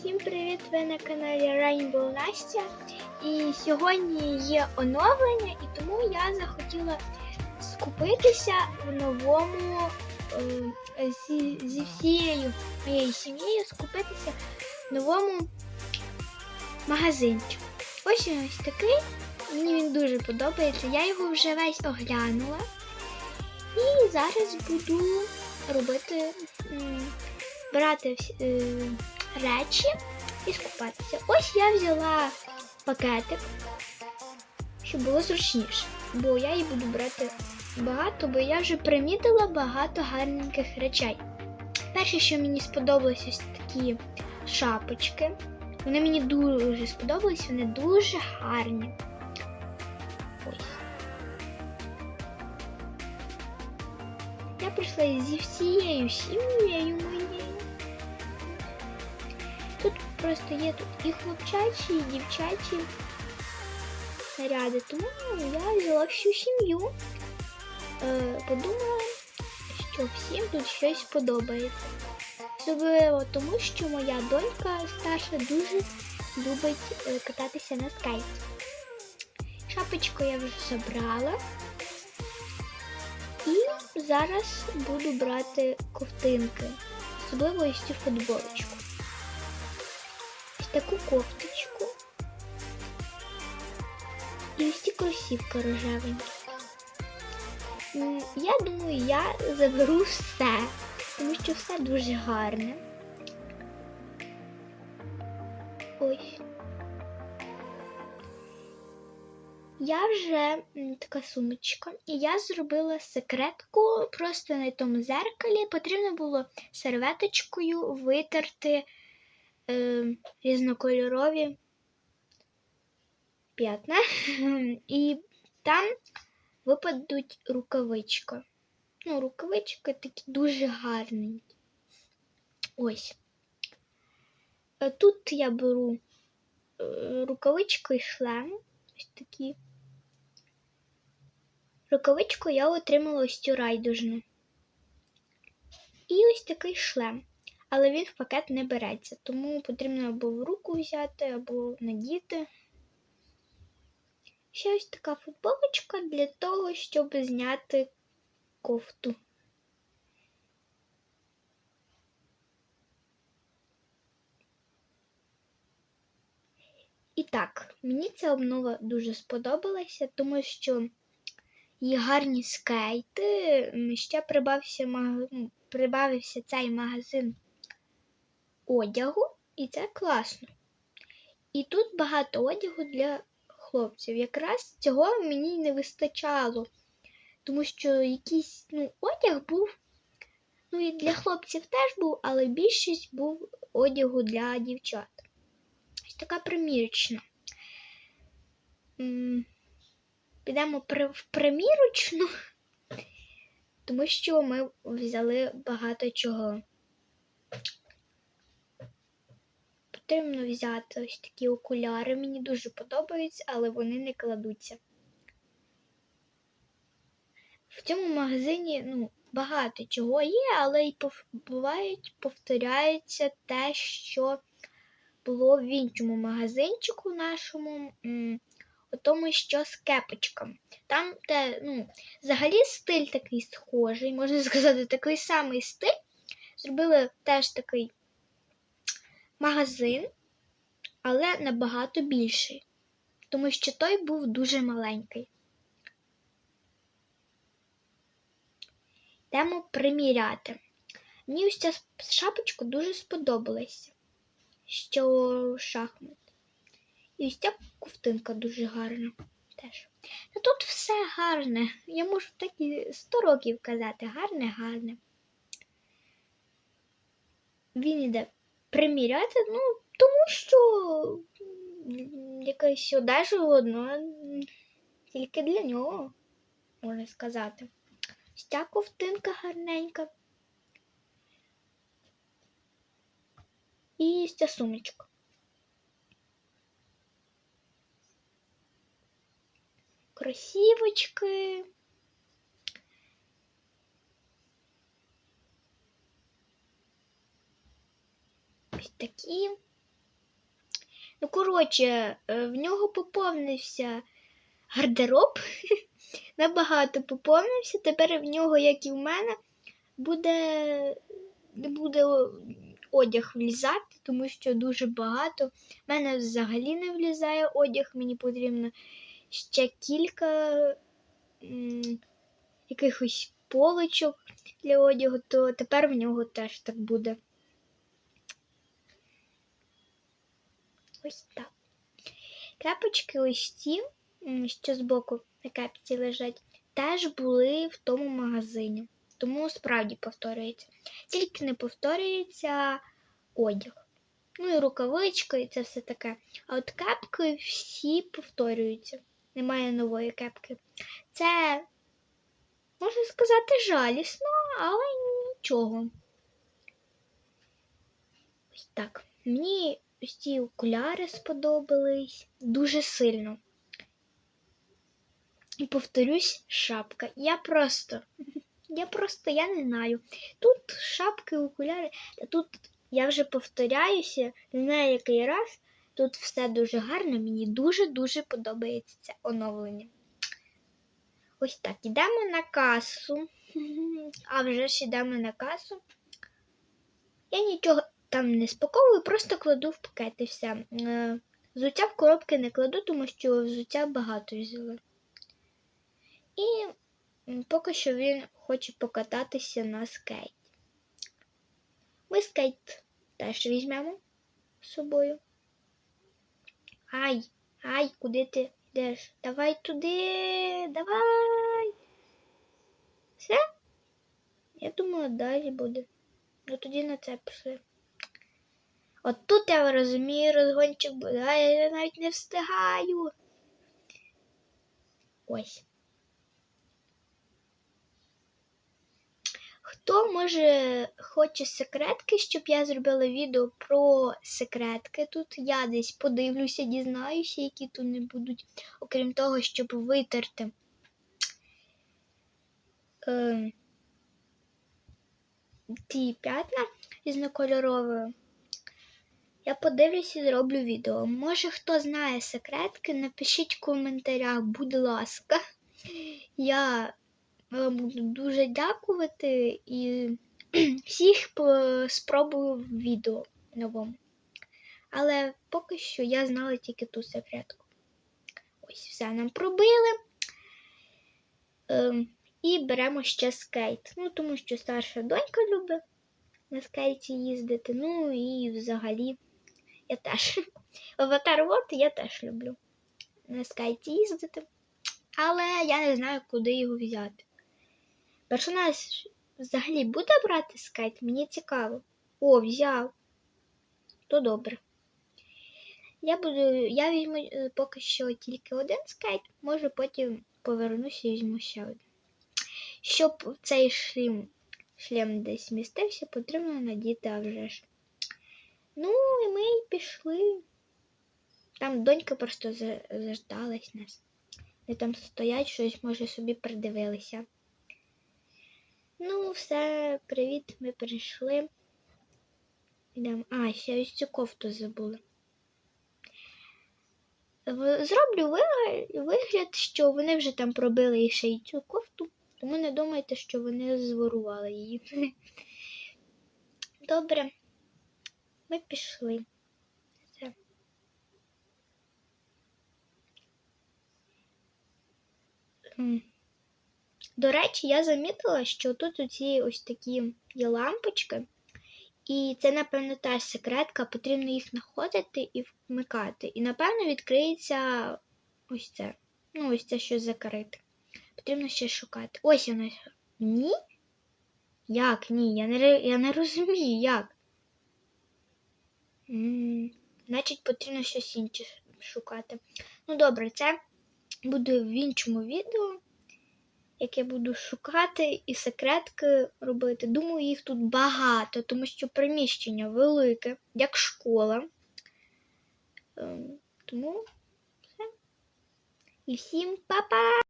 Всім привіт! Ви на каналі Rainbow Настя. І сьогодні є оновлення, і тому я захотіла скупитися в новому е, зі, зі всією моєю сім'єю скупитися в новому магазинчику. Ось він ось такий. Мені він дуже подобається. Я його вже весь оглянула. І зараз буду робити, брати е, речі і скупатися. Ось я взяла пакетик, щоб було зручніше. Бо я її буду брати багато, бо я вже примітила багато гарненьких речей. Перше, що мені сподобалось, ось такі шапочки. Вони мені дуже сподобались, вони дуже гарні. Ось. Я прийшла зі всією сім'єю моєю. Просто є тут і хлопчачі, і дівчачі наряди. Тому я взяла всю сім'ю. Е, подумала, що всім тут щось подобається. Особливо тому, що моя донька старша дуже любить е, кататися на скейті. Шапочку я вже забрала. І зараз буду брати ковтинки, особливо ось цю футболочку. Таку кофточку. І ось ці кросівки рожевенькі. Я думаю, я заберу все, тому що все дуже гарне. Ось. Я вже така сумочка, і я зробила секретку просто на тому зеркалі. Потрібно було серветочкою витерти е, різнокольорові п'ятна, і там випадуть рукавичка. Ну, рукавички такі дуже гарненькі. Ось. Е, Тут я беру е, рукавичку і шлем. Ось такі. Рукавичку я отримала ось цю райдужну. І ось такий шлем. Але він в пакет не береться, тому потрібно або в руку взяти, або надіти. Ще ось така футболочка для того, щоб зняти кофту. І так, мені ця обнова дуже сподобалася, тому що є гарні скейти. Ще прибавився, прибавився цей магазин одягу, і це класно. І тут багато одягу для хлопців. Якраз цього мені не вистачало, тому що якийсь ну, одяг був. Ну і для хлопців теж був, але більшість був одягу для дівчат. Ось така примірочна. Підемо в примірочну, тому що ми взяли багато чого. Потрібно взяти ось такі окуляри. Мені дуже подобаються, але вони не кладуться. В цьому магазині ну, багато чого є, але й бувають, повторяється те, що було в іншому магазинчику нашому, у тому, що з кепочками. Там те, ну, взагалі стиль такий схожий, можна сказати, такий самий стиль. Зробили теж такий магазин, але набагато більший, тому що той був дуже маленький. Йдемо приміряти. Мені ось ця шапочка дуже сподобалася, що шахмат. І ось ця ковтинка дуже гарна теж. Та тут все гарне. Я можу так і 100 років казати. Гарне, гарне. Він іде приміряти, ну, тому що якась одежа одно тільки для нього, можна сказати. Ось ця ковтинка гарненька. І ця сумочка. Кросівочки. Такі. Ну, коротше, е, в нього поповнився гардероб. Набагато поповнився. Тепер в нього, як і в мене, буде, буде одяг влізати, тому що дуже багато. В мене взагалі не влізає одяг, мені потрібно ще кілька м, якихось полочок для одягу, то тепер в нього теж так буде. Ось так. Кепочки ось ці, що збоку на кепці лежать, теж були в тому магазині. Тому справді повторюється. Тільки не повторюється одяг. Ну і рукавичка, і це все таке. А от кепки всі повторюються. Немає нової кепки. Це, можна сказати, жалісно, але нічого. Ось так. Мені ось ці окуляри сподобались дуже сильно. І повторюсь, шапка. Я просто, я просто я не знаю. Тут шапки, окуляри, тут я вже повторяюся, не знаю який раз. Тут все дуже гарно, мені дуже-дуже подобається це оновлення. Ось так, йдемо на касу. А вже ж йдемо на касу. Я нічого там не спаковую, просто кладу в пакет все. Е, Взуття в коробки не кладу, тому що взуття багато взяли. І поки що він хоче покататися на скейт. Ми скейт теж візьмемо з собою. Ай, ай, куди ти йдеш? Давай туди, давай. Все? Я думала, далі буде. Ну тоді на це пішли. От тут я розумію, розгончик буде, а я навіть не встигаю. Ось. Хто може хоче секретки, щоб я зробила відео про секретки тут? Я десь подивлюся, дізнаюся, які тут не будуть, окрім того, щоб витерти. Е, ті п'ятна різнокольоровою. Я подивлюся і зроблю відео. Може, хто знає секретки, напишіть в коментарях, будь ласка. Я вам буду дуже дякувати і всіх спробую в відео новому. Але поки що я знала тільки ту секретку. Ось все нам пробили. Ем, і беремо ще скейт. Ну, тому що старша донька любить на скейті їздити. Ну і взагалі я теж. Аватар World я теж люблю на скейті їздити. Але я не знаю, куди його взяти. Персонаж взагалі буде брати скейт? Мені цікаво. О, взяв. То добре. Я буду. Я візьму е, поки що тільки один скейт, може потім повернуся і візьму ще один. Щоб цей шлем, шлем десь містився, потрібно надіти а вже ж. Ну, і ми й пішли. Там донька просто заждалась нас. Вони там стоять, щось, може, собі придивилися. Ну, все, привіт, ми прийшли. Йдемо. А, ще ось цю кофту забула. Зроблю вигляд, що вони вже там пробили ще й цю кофту, тому не думайте, що вони зворували її. Добре, ми пішли. Все. До речі, я замітила, що тут оці ось такі є лампочки, і це, напевно, теж секретка, потрібно їх знаходити і вмикати. І, напевно, відкриється ось це. Ну, ось це що закрите. Потрібно ще шукати. Ось воно. Ні? Як ні? Я не, я не розумію, як. Значить, потрібно щось інше шукати. Ну, добре, це буде в іншому відео, яке буду шукати і секретки робити. Думаю, їх тут багато, тому що приміщення велике, як школа. Ем, Тому все. І всім па-па!